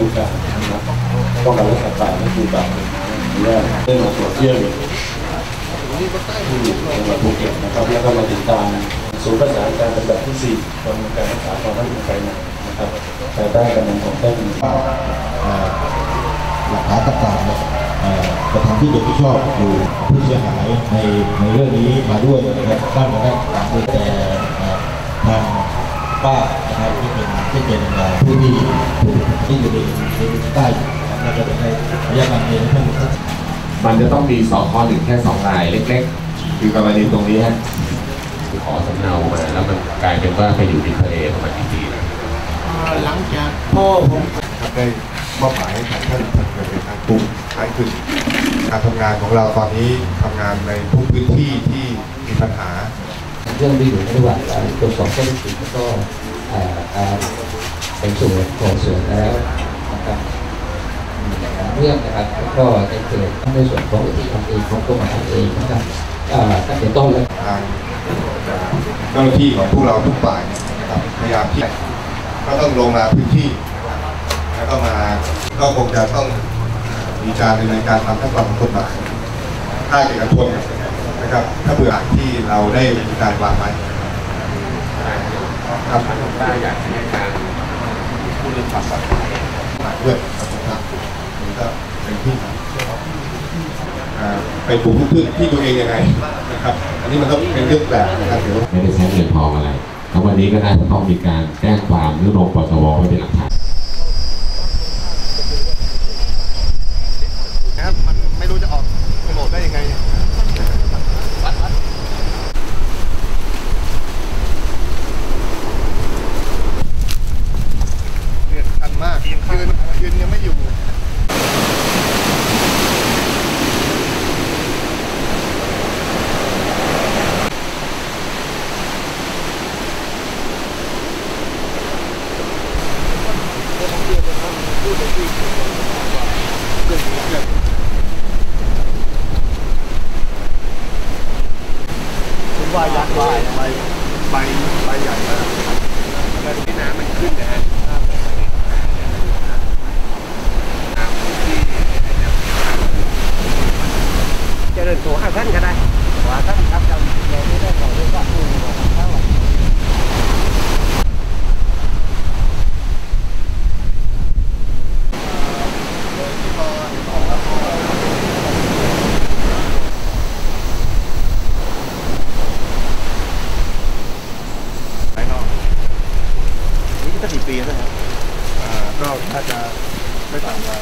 ผู้ดูการนะครับป้องกันและสัตว์ป่าและคือป่าหรือว่เรื่องของโซเชียลที่จังหวัดภูเก็ตนะครับแล้วก็มาติดตามศูนย์ประสานการปฏิบัติที่สี่กองการรักษาความมั่นคงภายในนะครับภายใต้การนำของแพทย์เอ่หลักฐานต่างๆกระทำที่โดยไม่ชอบอยู่ผู้เสียหายในในเรื่องนี้มาด้วยนะครับตั้งแต่แรกแต่ทางป้านะครับที่เป็น ที่เป็นเอ่อผู้ที่ถูกที่อยู่ในในใต้นะครับแล้วก็ได้พยายามเองท่านท่านมันจะต้องมีสอข้อหนึ่งแค่สองรายเล็ก ๆ คือกรณีตรงนี้ฮะขอสำเนามาแล้วมันกลายเป็นว่าไปอยู่ที่ทะเลประมาณกี่ปีแล้วหลังจากพ่อผมครับได้มอบหมายให้ทางท่านท่านเกษตรทางกลุ่มใช้ขึ้นการทำงานของเราตอนนี้ทำงานในทุกพื้นที่ที่มีปัญหา เรื่องที่อยู่ในระหว่างการตรวจสอบข้อเท็จจริงแล้วก็เอ่อ การเป็นส่วนของส่วนแล้วนะครับเรื่องนะครับก็ในเขตทั้งในส่วนของอุทยานเองของกรมอาหารเองนะครับอ่อตั้งแต่ต้นแล้วทางเจ้าหน้าที่ของพวกเราทุกฝ่ายนะครับพยายามที่ก็ต้องลงมาพื้นที่ แล้วก็มาก็คงจะต้องมีการดำเนินการตามขั้นตอนของกฎหมายถ้าเอกชนนะครับ ถ้าเบื่อที่เราได้มีการวางไว้ ครับผมได้อยากให้การพูดเรื่องความปลอดภัยด้วยนะครับนี่ก็เป็นที่อ่าไปปลูกพืชที่ตัวเองยังไงนะครับ อันนี้มันก็เป็นเรื่องแปลกนะครับเดี๋ยวไม่ได้ใช้เงินทองอะไรแล้ววันนี้ก็น่าจะต้องมีการแจ้งความหรือลงปสวไว้เป็นหลักฐาน นะครับมันไม่รู้จะออกโฉนดได้ยังไง เนี่ยทันมาก ยืนยื นยังไม่อยู่ผมว่ายักษ์ใบใบใบใบใหญ่มากแล้วที่น้ำมันขึ้นนะฮะ เจริญโถห้าท่านก็ได้ว่าท่านครับเราเราไม่ได้ขอเรื่องว่าผู้เท่าไหร่ ภายนอก นี่ก็สี่ ปีนะครับก็น่าจะไม่ต่ำกว่า